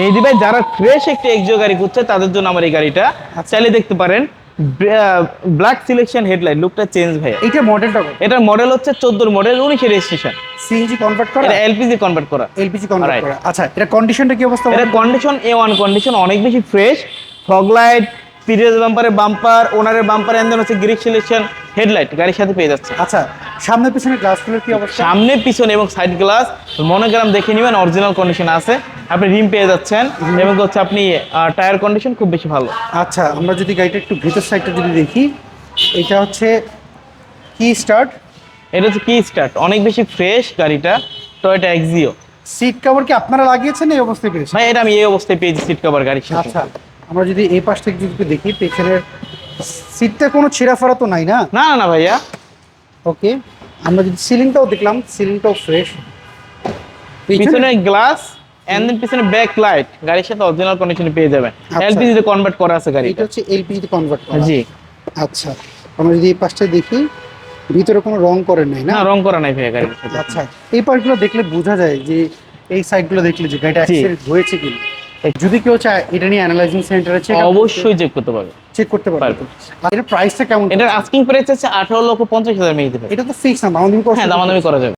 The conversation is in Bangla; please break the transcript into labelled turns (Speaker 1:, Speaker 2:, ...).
Speaker 1: মেহেদি ভাই যারা ফ্রেশ একটা এক্সিও গাড়ি খুঁজছে তাদের জন্য আমার এই গাড়িটা।
Speaker 2: আচ্ছা।
Speaker 1: চাইলে দেখতে পারেন ব্ল্যাক সিলেকশন হেডলাইট লুকটা চেঞ্জ ভাই
Speaker 2: এটা মডেলটা
Speaker 1: এটার মডেল হচ্ছে চোদ্দোর মডেল উনিশের রেজিস্ট্রেশন
Speaker 2: সিএনজি কনভার্ট করা?
Speaker 1: এটা এলপিজি কনভার্ট করা।
Speaker 2: এলপিজি কনভার্ট করা। আচ্ছা এটা কন্ডিশনটা কি অবস্থা
Speaker 1: এটা কন্ডিশন এ ওয়ান কন্ডিশন অনেক বেশি ফ্রেশ ফগ লাইট পিরিয়ড বাম্পারের বাম্পার ওনারের বাম্পার এন্ড হচ্ছে গ্রিক সিলেকশন হেডলাইট গাড়ির সাথে পেয়ে যাচ্ছে।
Speaker 2: আচ্ছা সামনে পিছনে গ্লাসগুলোর কি অবস্থা?
Speaker 1: সামনে পিছনে এবং সাইড গ্লাস মনোগ্রাম দেখে নেবেন অরিজিনাল কন্ডিশন আছে। আপনি রিম পেয়ে যাচ্ছেন এবং হচ্ছে আপনি টায়ার কন্ডিশন খুব বেশি ভালো।
Speaker 2: আচ্ছা আমরা যদি গাড়িটা একটু ভিতর সাইডটা যদি দেখি এটা হচ্ছে কি স্টার্ট
Speaker 1: এটা হচ্ছে কি স্টার্ট অনেক বেশি ফ্রেশ গাড়িটা টয়োটা এক্সিও
Speaker 2: সিট কভার কি আপনারা লাগিয়েছেন এই অবস্থায় পেয়েছেন?
Speaker 1: ভাই এটা আমি এই অবস্থায় পেয়েছি সিট কভার গাড়ির সাথে।
Speaker 2: আচ্ছা আমরা যদি এই পাশ থেকে যদি দেখি পেছনের সিটটা কোনো ছেঁড়া ফাড়া তো নাই না?
Speaker 1: না না না ভাইয়া।
Speaker 2: ওকে আমরা যদি সিলিংটাও দেখলাম সিলিংটাও ফ্রেশ
Speaker 1: পিছনে গ্লাস এন্ড দেন পিছনে ব্যাক লাইট গাড়ির সাথে অরিজিনাল কন্ডিশনে পেয়ে যাবেন।
Speaker 2: আচ্ছা।
Speaker 1: এলপিজি তে কনভার্ট করা আছে
Speaker 2: গাড়ি
Speaker 1: এটা
Speaker 2: হচ্ছে এলপিজি তে কনভার্ট করা।
Speaker 1: জি।
Speaker 2: আচ্ছা আমরা যদি এই পাশটা দেখি ভিতরে কোনো রং করেন নাই না?
Speaker 1: রং করা নাই ভাইয়া গাড়ির সাথে।
Speaker 2: আচ্ছা এই পার্টগুলো দেখলে বোঝা যায় যে এই সাইডগুলো দেখলে যে গাড়িটা অ্যাক্সিডেন্ট হয়েছে কি যদি কেউ চায় এটা নিয়ে অ্যানালাইজিং সেন্টারে চেক
Speaker 1: অবশ্যই চেক করতে পারবে।
Speaker 2: চেক করতে পারবে। আর এর প্রাইসটা কেমন?
Speaker 1: এটার আস্কিং প্রাইস হচ্ছে আঠারো লক্ষ পঞ্চাশ হাজার মেয়ে
Speaker 2: এটা তো ফিক্স না
Speaker 1: দামাদামি করা যাবে।